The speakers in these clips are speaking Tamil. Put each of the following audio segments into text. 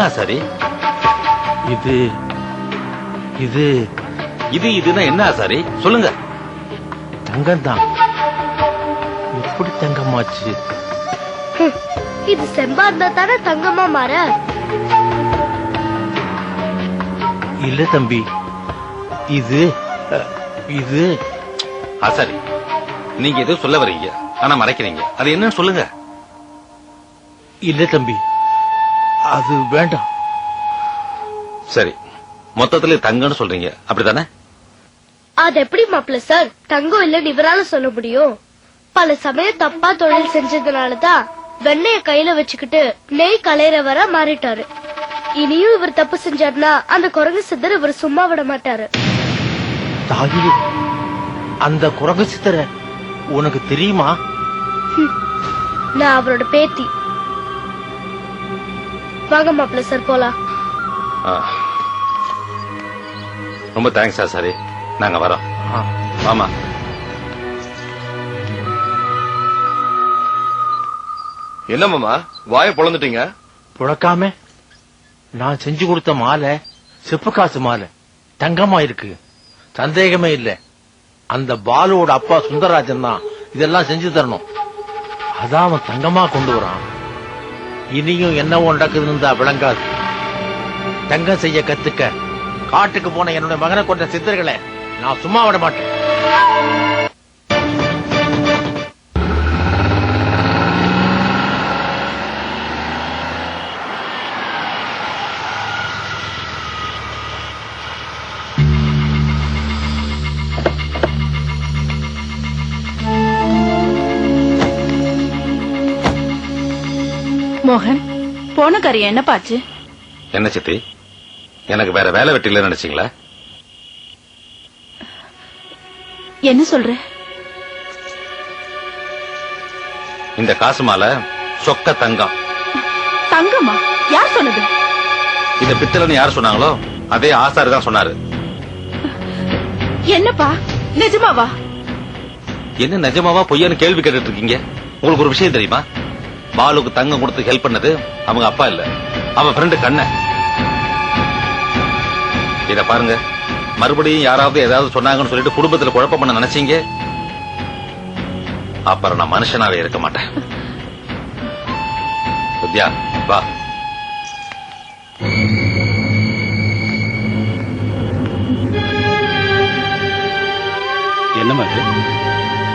என்ன ஆசாரி இது இது இது இதுன்னா என்ன ஆசாரி சொல்லுங்க. தங்கம் தான் எப்படி தங்கமாச்சு? இது செம்பா இருந்தா தானே தங்கமா மாற? இல்ல தம்பி. இது இது. ஆசாரி நீங்க ஏதோ சொல்ல வர்றீங்க ஆனா மறைக்கிறீங்க. அது என்னன்னு சொல்லுங்க. இல்ல தம்பி. அது வேண்டாம். சரி. மொத்தத்துல தங்கம்னு சொல்றீங்க. அப்படித்தானே? அது எப்படி மாப்பிள்ள சார்? தங்கம் இல்லன்னு இவரால சொல்ல முடியும். பல சமயம் தப்பா தொழில் செஞ்சதுனாலதான் வெண்ணெய கையில வச்சுக்கிட்டு நெய் கலையறவரா மாறிட்டாரு. இனியும் இவர் தப்பு செஞ்சாருன்னா அந்த குரங்கு சித்தர் இவர் சும்மா விட மாட்டாரு. தாயி அந்த குரங்கு சித்தர உனக்கு தெரியுமா? நான் அவரோட பேத்தி. வாங்க மாப்பிள்ள சார் போலாம். ஆ. ரொம்ப தேங்க்ஸ் ஆசாரி நாங்க வரோம். ஆமா என்ன மாமா? வாய பொழந்துட்டீங்க? புழக்காம நான் செஞ்சு கொடுத்த மாலை செப்பு காசு மாலை தங்கமா இருக்கு. சந்தேகமே இல்ல. அந்த பாலுவோட அப்பா சுந்தரராஜன் தான் இதெல்லாம் செஞ்சு தரணும். அதான் அவன் தங்கமா கொண்டு வரான். இனியும் என்னவோ நடக்குதுன்னு தான் விளங்காது. தங்கம் செய்ய கத்துக்க காட்டுக்கு போன என்னுடைய மகனை கொண்ட சித்தர்களை நான் சும்மா விட மாட்டேன். மோகன் போன காரியம் என்ன பாச்சு? என்ன சித்தி? எனக்கு வேற வேலை வெட்டி இல்லைன்னு நினைச்சீங்களா? என்ன சொல்ற? இந்த காசு மாலை சொக்க தங்கம். தங்கம்மா யார் சொன்னது? இந்த பித்தளைன்னு யார் சொன்னாங்களோ அதே ஆசாரி தான் சொன்னாரு. என்னப்பா? நிஜமாவா? என்ன நிஜமாவா பொய்யான்னு கேள்வி கேட்டுட்டு இருக்கீங்க? உங்களுக்கு ஒரு விஷயம் தெரியுமா? பாலுக்கு தங்கம் கொடுத்து ஹெல்ப் பண்ணது அவங்க அப்பா இல்ல. அவன் ஃப்ரெண்டு கண்ண. இத பாருங்க. மறுபடியும் யாராவது ஏதாவது சொன்னாங்கன்னு சொல்லிட்டு குடும்பத்துல குழப்பம் பண்ண நினைச்சீங்க? அப்புறம் நான் மனுஷனாவே இருக்க மாட்டேன். வித்யா வா. என்னம்மா இது?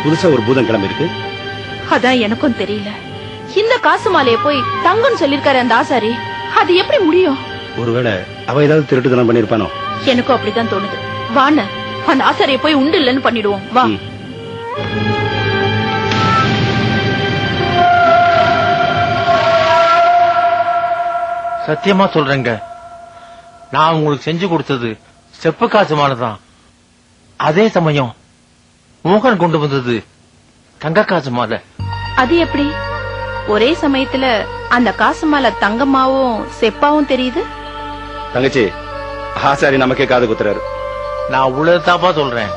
புதுசா ஒரு பூதம் கிளம்பி இருக்கு அதான் எனக்கும் தெரியல. இந்த காசு மாலைய போய் தங்கம்னு சொல்லிருக்காரு அந்த ஆசாரி. அது எப்படி முடியும்? ஒருவேளை அவ ஏதாவது திருட்டுத்தனம் பண்ணிருப்பானோ எனக்கும் அப்படிதான் தோணுது. வாண்ண அந்த ஆசாரிய போய் உண்டு இல்லைன்னு பண்ணிடுவோம். வா. ம். சத்தியமா சொல்றேங்க. நான் உங்களுக்கு செஞ்சு கொடுத்தது செப்பு காசு மாலை தான். அதே சமயம் மோகன் கொண்டு வந்தது தங்க காசு மாலை. அது எப்படி? ஒரே சமயத்துல அந்த காசு மாலை தங்கமாவும் செப்பாவும் தெரியுது? தங்கச்சி ஆசாரி நமக்கே காது குத்துறாரு. நான் உள்ளதாப்பா சொல்றேன்.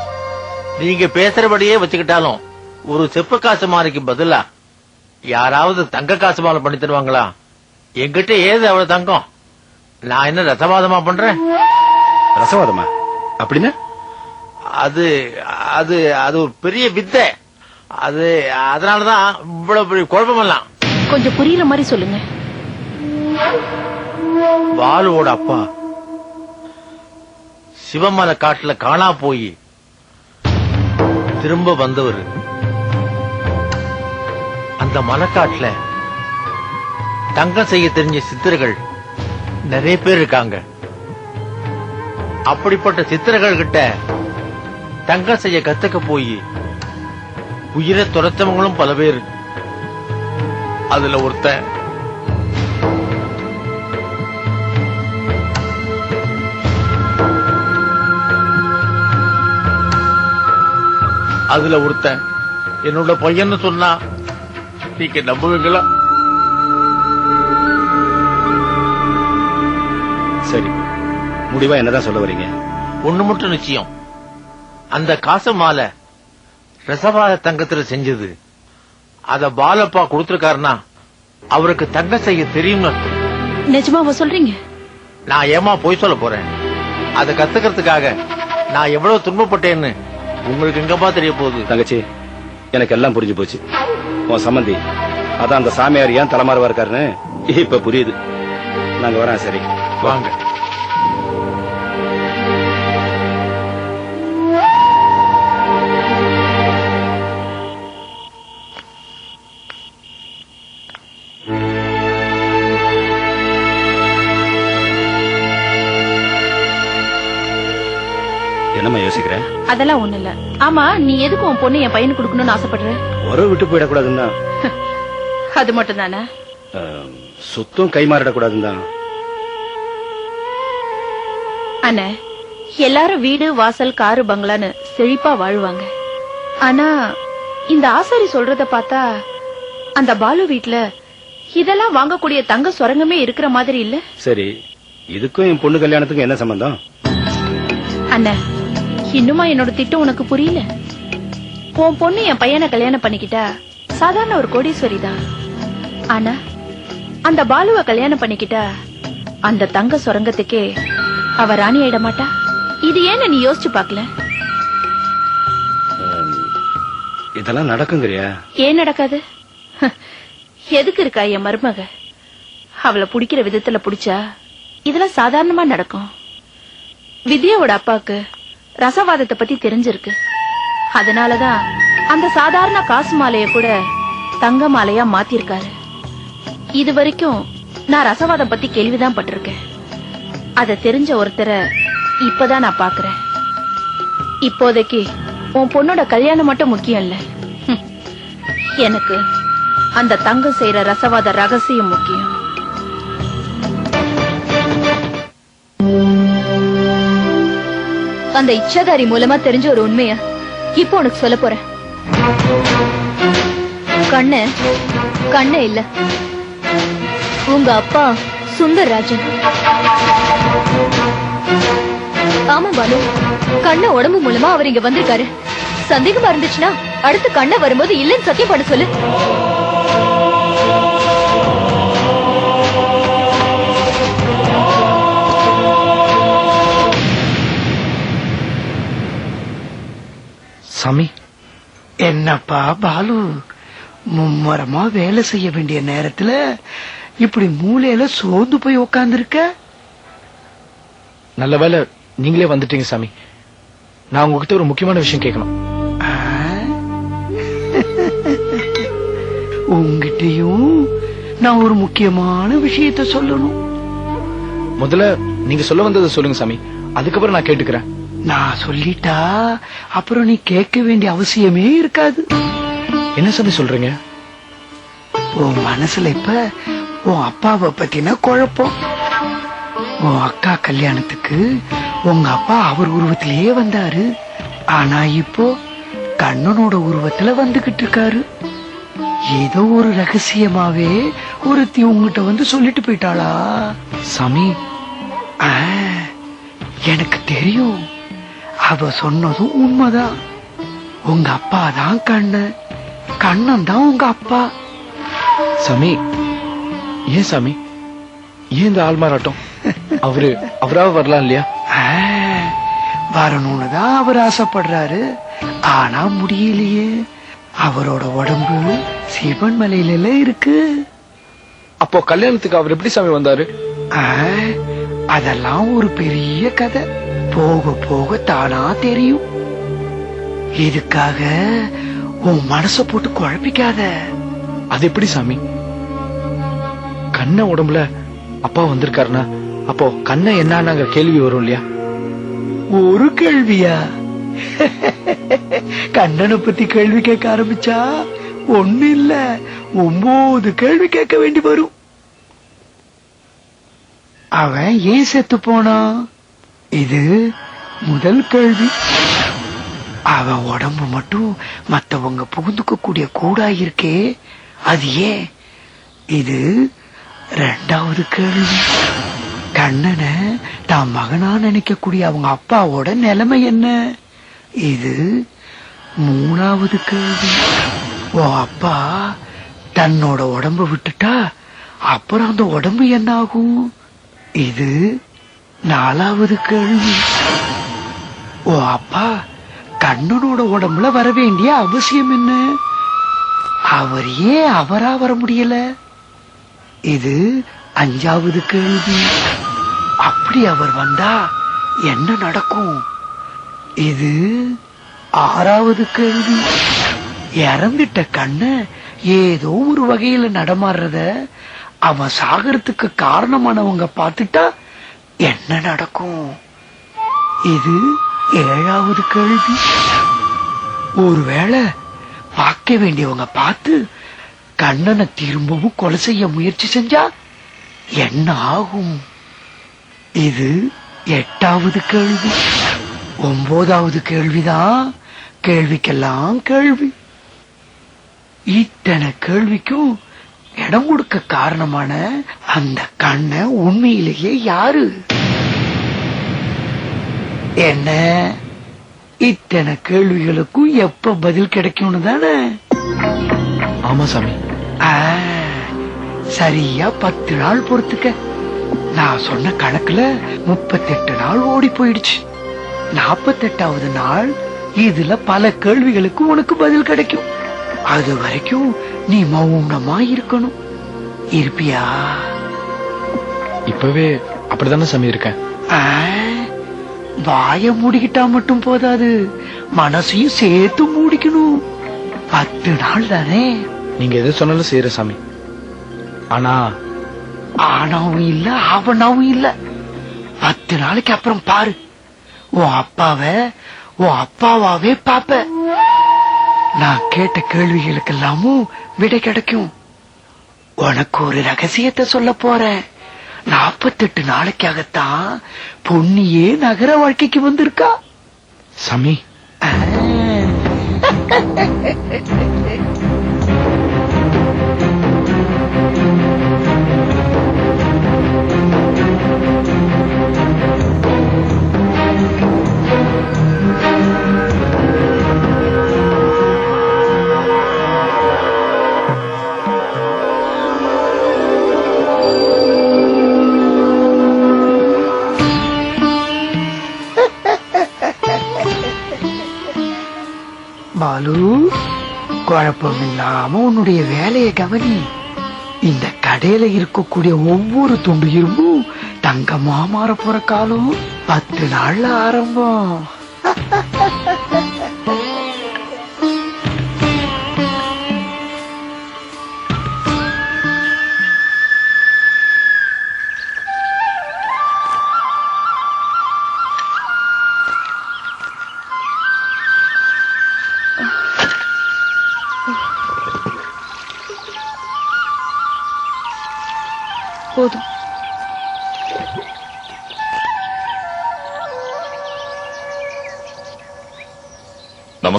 நீங்க பேசுறபடியே வச்சுக்கிட்டாலும் ஒரு செப்பு காசு மாலைக்கு பதிலா யாராவது தங்க காசு மாலை பண்ணி தருவாங்களா? என்கிட்ட ஏது அவ்வளவு தங்கம்? நான் என்ன ரசவாதமா பண்றேன்? ரசவாதமா? அப்படின்னா? அது அது அது ஒரு பெரிய வித்தை. அது அதனாலதான் இவ்வளவு பெரிய குழப்பமெல்லாம். கொஞ்சம் புரியுற மாதிரி சொல்லுங்க. பாலுவோட அப்பா. சிவமலை காட்டுல காணா போய் திரும்ப வந்தவர். அந்த மலைக்காட்டுல தங்கம் செய்ய தெரிஞ்ச சித்தர்கள் நிறைய பேர் இருக்காங்க. அப்படிப்பட்ட சித்தர்கள் கிட்ட தங்கம் செய்ய கத்துக்க போய் உயிரை துரத்தவங்களும் பல பேர் அதுல ஒருத்தன் அதுல ஒருத்தன் என்னோட பையன்னு சொன்னா நீங்க நம்புவீங்களா? சரி. முடிவா என்னதான் சொல்ல வரீங்க? ஒண்ணு மட்டும் நிச்சயம். அந்த காசு மாலை ரசவாத தங்கத்துல செஞ்சது. அத பாலப்பா கொடுத்திருக்காருன்னா அவருக்கு தங்கம் செய்ய தெரியும்னு நிஜமாவா சொல்றீங்க? நான் ஏமா போய் சொல்ல போறேன்? அதை கத்துக்கிறதுக்காக நான் எவ்வளவு துன்பப்பட்டேன்னு உங்களுக்கு எங்கப்பா தெரிய போகுது? தங்கச்சி எனக்கு எல்லாம் புரிஞ்சு போச்சு. உன் சம்மந்தி அதான் அந்த சாமியார் ஏன் தலைமாறுவா இருக்காருன்னு இப்ப புரியுது. நாங்க வரோம் சரி. வாங்க. அதெல்லாம் ஒண்ணு இல்ல. ஆமா நீ எதுக்கு உன் பொண்ணு என் பையனுக்கு கொடுக்கணும்னு ஆசைப்படுற? உறவு விட்டு போயிடக்கூடாதுன்னு? தான் அது மட்டும் தானே சொத்தும் கைமாறிடக்கூடாதுன்னு தான் அண்ணே எல்லாரும் வீடு வாசல் காரு பங்களான்னு செழிப்பா வாழ்வாங்க. ஆனா இந்த ஆசாரி சொல்றத பார்த்தா அந்த பாலு வீட்ல இதெல்லாம் வாங்கக்கூடிய தங்க சுரங்கமே இருக்கிற மாதிரி இல்ல? சரி இதுக்கும் என் பொண்ணு கல்யாணத்துக்கும் என்ன சம்பந்தம்? அண்ணே இன்னுமா என்னோட திட்டம் உனக்கு புரியல? உன் பொண்ணு என் பையனை கல்யாணம் பண்ணிக்கிட்டா சாதாரண ஒரு கோடீஸ்வரி தான் ஆனா அந்த பாலுவை கல்யாணம் பண்ணிக்கிட்டா அந்த தங்க சுரங்கத்துக்கே அவ ராணி ஆயிட மாட்டா? இது ஏன்னு நீ யோசிச்சு பார்க்கல? இதெல்லாம் நடக்குங்கிறியா? ஏன் நடக்காது? எதுக்கு இருக்கா என் மருமக? அவளை பிடிக்கிற விதத்துல பிடிச்சா இதெல்லாம் சாதாரணமா நடக்கும். வித்யாவோட அப்பாவுக்கு ரசவாதத்தை பத்தி தெரிஞ்சிருக்கு. அதனாலதான் அந்த சாதாரண காசு மாலைய கூட தங்க மாலையா மாத்திருக்காரு. இது வரைக்கும் நான் ரசவாதம் பத்தி கேள்விதான் பட்டிருக்கேன். அத தெரிஞ்ச ஒருத்தரை இப்பதான் நான் பாக்குறேன். இப்போதைக்கு உன் பொண்ணோட கல்யாணம் மட்டும் முக்கியம் இல்ல. எனக்கு அந்த தங்கம் செய்யற ரசவாத ரகசியம் முக்கியம். அந்த இச்சாதாரி மூலமா தெரிஞ்ச ஒரு உண்மைய இப்போ உனக்கு சொல்ல போறேன். கண்ணு கண்ணு இல்ல. உங்க அப்பா சுந்தர் ராஜன் ஆமா பாலு கண்ண உடம்பு மூலமா அவர் இங்க வந்திருக்காரு. சந்தேகமா இருந்துச்சுன்னா அடுத்து கண்ண வரும்போது இல்லைன்னு சத்தியம் பண்ண சொல்லு. சாமி. என்னப்பா பாலு? மும்மரமா வேலை செய்ய வேண்டிய நேரத்துல இப்படி மூலையில சோர்ந்து போய் உக்காந்துருக்க? நல்ல வேளை நீங்களே வந்துட்டீங்க சாமி. நான் உங்ககிட்ட ஒரு முக்கியமான விஷயம் கேட்கணும். உங்ககிட்டயும் நான் ஒரு முக்கியமான விஷயத்த சொல்லணும். முதல்ல நீங்க சொல்ல வந்ததை சொல்லுங்க சாமி. அதுக்கப்புறம் நான் கேட்டுக்கிறேன். நான் சொல்லிட்டா அப்புறம் நீ கேட்க வேண்டிய அவசியமே இருக்காது. என்ன சாமி சொல்றீங்க? உன் மனசுல இப்ப உன் அப்பாவை பத்தின குழப்பம். உன் அக்கா கல்யாணத்துக்கு உங்க அப்பா அவர் உருவத்திலேயே வந்தாரு. ஆனா இப்போ கண்ணனோட உருவத்துல வந்துகிட்டு இருக்காரு. ஏதோ ஒரு ரகசியமாவே ஒருத்தி உங்ககிட்ட வந்து சொல்லிட்டு போயிட்டாளா? சாமி. எனக்கு தெரியும். அவ சொன்னதும் உண்மைதான். உங்க அப்பா தான் கண்ணன் கண்ணன் தான் உங்க அப்பா. சாமி ஏன் சாமி? ஏன் இந்த ஆள்மாராட்டம் அவரு அவராக வரலாம் இல்லையா? வரணும்னு தான் அவர் ஆசைப்படுறாரு. ஆனா முடியலையே. அவரோட உடம்பு சிவன் மலையில இருக்கு. அப்போ கல்யாணத்துக்கு அவர் எப்படி சாமி வந்தாரு? அதெல்லாம் ஒரு பெரிய கதை. போக போக தானா தெரியும். இதுக்காக உன் மனச போட்டு குழப்பிக்காத. அது எப்படி சாமி? கண்ண உடம்புல அப்பா வந்திருக்காருன்னா அப்போ கண்ண என்னங்கிற கேள்வி வரும் இல்லையா? ஒரு கேள்வியா? கண்ணனை பத்தி கேள்வி கேட்க ஆரம்பிச்சா ஒண்ணு இல்ல. ஒன்பது கேள்வி கேட்க வேண்டி வரும். அவன் ஏன் செத்து போனான் இது முதல் கேள்வி. அவன் உடம்பு மட்டும் மத்தவங்க புகுந்துக்க கூடிய கூடா இருக்கே அது ஏன்? இது ரெண்டாவது கேள்வி. கண்ணனை தான் மகனா நினைக்கக்கூடிய அவங்க அப்பாவோட நிலைமை என்ன? இது மூணாவது கேள்வி. ஓ அப்பா தன்னோட உடம்ப விட்டுட்டா அப்புறம் அந்த உடம்பு என்ன ஆகும் இது நாலாவது கேள்வி. ஓ அப்பா கண்ணனோட உடம்புல வர வேண்டிய அவசியம் என்ன? அவர் ஏன் அவரா வர முடியல? இது அஞ்சாவது கேள்வி. அப்படி அவர் வந்தா என்ன நடக்கும்? இது ஆறாவது கேள்வி. இறந்துட்ட கண்ண ஏதோ ஒரு வகையில நடமாடுறத அவன் சாகறதுக்கு காரணமானவங்க பார்த்துட்டா என்ன நடக்கும்? இது ஏழாவது கேள்வி. ஒருவேளை பார்க்க வேண்டியவங்க பார்த்து கண்ணனை திரும்பவும் கொலை செய்ய முயற்சி செஞ்சா என்ன ஆகும்? இது எட்டாவது கேள்வி. ஒன்பதாவது கேள்விதான் கேள்விக்கெல்லாம் கேள்வி. இத்தனை கேள்விக்கும் இடம் கொடுக்க காரணமான அந்த கண்ணை உண்மையிலேயே யாரு? என்ன? இத்தனை கேள்விகளுக்கும் எப்ப பதில் கிடைக்கும்னு தானே? ஆமா சாமி. சரியா பத்து நாள் பொறுத்துக்க. நான் சொன்ன கணக்குல முப்பத்தெட்டு நாள் ஓடி போயிடுச்சு. நாப்பத்தெட்டாவது நாள் இதுல பல கேள்விகளுக்கு உனக்கு பதில் கிடைக்கும். அது வரைக்கும் நீ மௌனமா இருக்கணும் இருப்பியா? இப்பவே அப்படிதானே சாமி இருக்கேன். வாய மூடிக்கிட்டா மட்டும் போதாது. மனசையும் சேர்த்து மூடிக்கணும். பத்து நாள் தானே? நீங்க எது சொன்னாலும் செய்யற சாமி. ஆனா ஆனாவும் இல்ல ஆவணாவும் இல்ல. பத்து நாளைக்கு அப்புறம் பாரு. உன் அப்பாவ உன் அப்பாவாவே பாப்ப நான் கேட்ட கேள்விகளுக்கெல்லாமும் விடை கிடைக்கும். உனக்கு ஒரு ரகசியத்தை சொல்ல போறேன். நாப்பத்தெட்டு நாளைக்காகத்தான் பொன்னியே நகர வாழ்க்கைக்கு வந்திருக்கா? சாமி. பாலு குழப்பம் இல்லாம உன்னுடைய வேலையை கவனி. இந்த கடையில இருக்கக்கூடிய ஒவ்வொரு துண்டு இரும்பும் தங்கமா மாற போற காலம் பத்து நாள்ல ஆரம்பம்.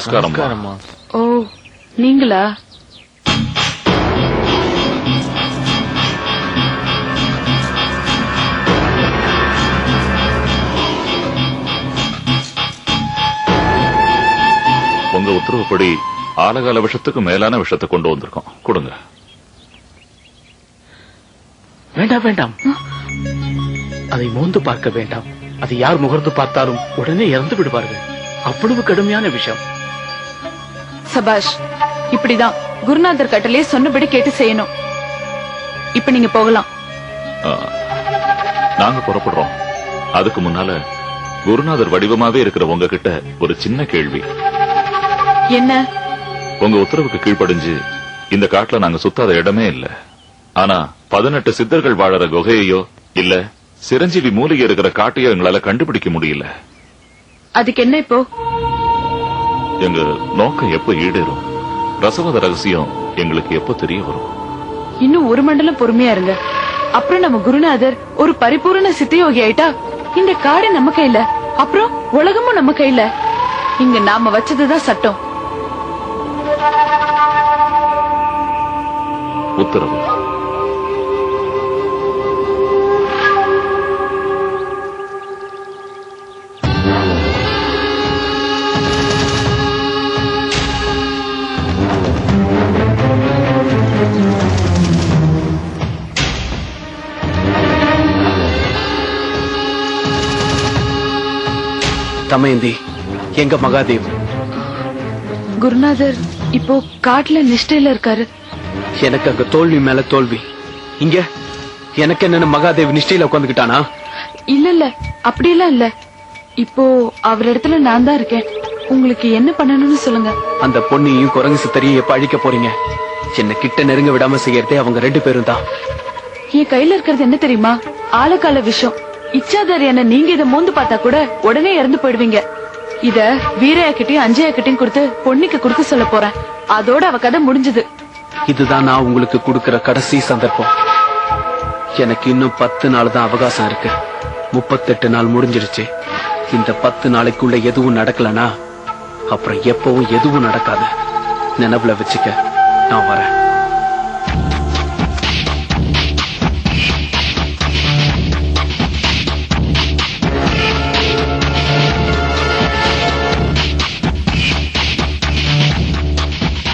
நமஸ்காரம். ஓ நீங்களா? உங்க உத்தரவுப்படி ஆலகால விஷத்துக்கு மேலான விஷத்தை கொண்டு வந்திருக்கோம். கொடுங்க. வேண்டாம் வேண்டாம். அதை மோந்து பார்க்க வேண்டாம். அதை யார் முகர்ந்து பார்த்தாலும் உடனே இறந்து விடுவார்கள் அவ்வளவு கடுமையான விஷயம் சபாஷ் இப்படிதான். குருநாதர் கட்டளையே சொன்னபடி கேட்டு செய்யணும். இப்ப நீங்க போகலாம். நாங்க புறப்படுறோம். அதுக்கு முன்னால குருநாதர் வடிவமாவே இருக்கிற உங்ககிட்ட ஒரு சின்ன கேள்வி. என்ன? உங்க உத்தரவுக்கு கீழ்ப்படிஞ்சு இந்த காட்டுல நாங்க சுத்தாத இடமே இல்ல. ஆனா பதினெட்டு சித்தர்கள் வாழற குகையையோ இல்ல சிரஞ்சீவி மூலிகை இருக்கிற காட்டையோ எங்களால கண்டுபிடிக்க முடியல. அதுக்கு என்ன இப்போ? எங்க நோக்கம் எப்ப ஈடேறும்? ரசவத ரகசியம் எங்களுக்கு எப்ப தெரிய வரும்? இன்னும் ஒரு மண்டலம் பொறுமையா இருங்க. அப்புறம் நம்ம குருநாதர் ஒரு பரிபூரண சித்தயோகி ஆயிட்டா இந்த காடு நம்ம கையில. அப்புறம் உலகமும் நம்ம கையில. இங்க நாம வச்சதுதான் சட்டம். உத்தரவு. தமயந்தி எங்க மகாதேவ்? குருநாதர் இப்போ காட்டுல நிஷ்டையில இருக்காரு. எனக்கு அங்க தோல்வி மேல தோல்வி. இங்க எனக்கு என்னன்னு மகாதேவ் நிஷ்டையில உட்காந்துக்கிட்டானா இல்ல இல்ல அப்படியெல்லாம் இல்ல. இப்போ அவர் இடத்துல நான் தான் இருக்கேன். உங்களுக்கு என்ன பண்ணணும்னு சொல்லுங்க. அந்த பொண்ணையும் குரங்கு சித்தரையும் எப்ப அழிக்க போறீங்க? என்ன கிட்ட நெருங்க விடாம செய்யறதே அவங்க ரெண்டு பேரும் தான். என் கையில இருக்கிறது என்ன தெரியுமா? ஆழக்கால விஷம் என்ன நீங்க இத மோந்து பார்த்தா கூட உடனே இறந்து போயிடுவீங்க. இத வீரையா கிட்டயும் அஞ்சையா கிட்டயும் கொடுத்து பொண்ணுக்கு கொடுக்க சொல்ல போறேன். அதோட அவ கதை முடிஞ்சது. இதுதான் நான் உங்களுக்கு கொடுக்கிற கடைசி சந்தர்ப்பம். எனக்கு இன்னும் பத்து நாள் தான் அவகாசம் இருக்கு. முப்பத்தெட்டு நாள் முடிஞ்சிருச்சு. இந்த பத்து நாளைக்குள்ள எதுவும் நடக்கலனா அப்புறம் எப்பவும் எதுவும் நடக்காது. நினைவுல வச்சுக்க நான் வரேன்.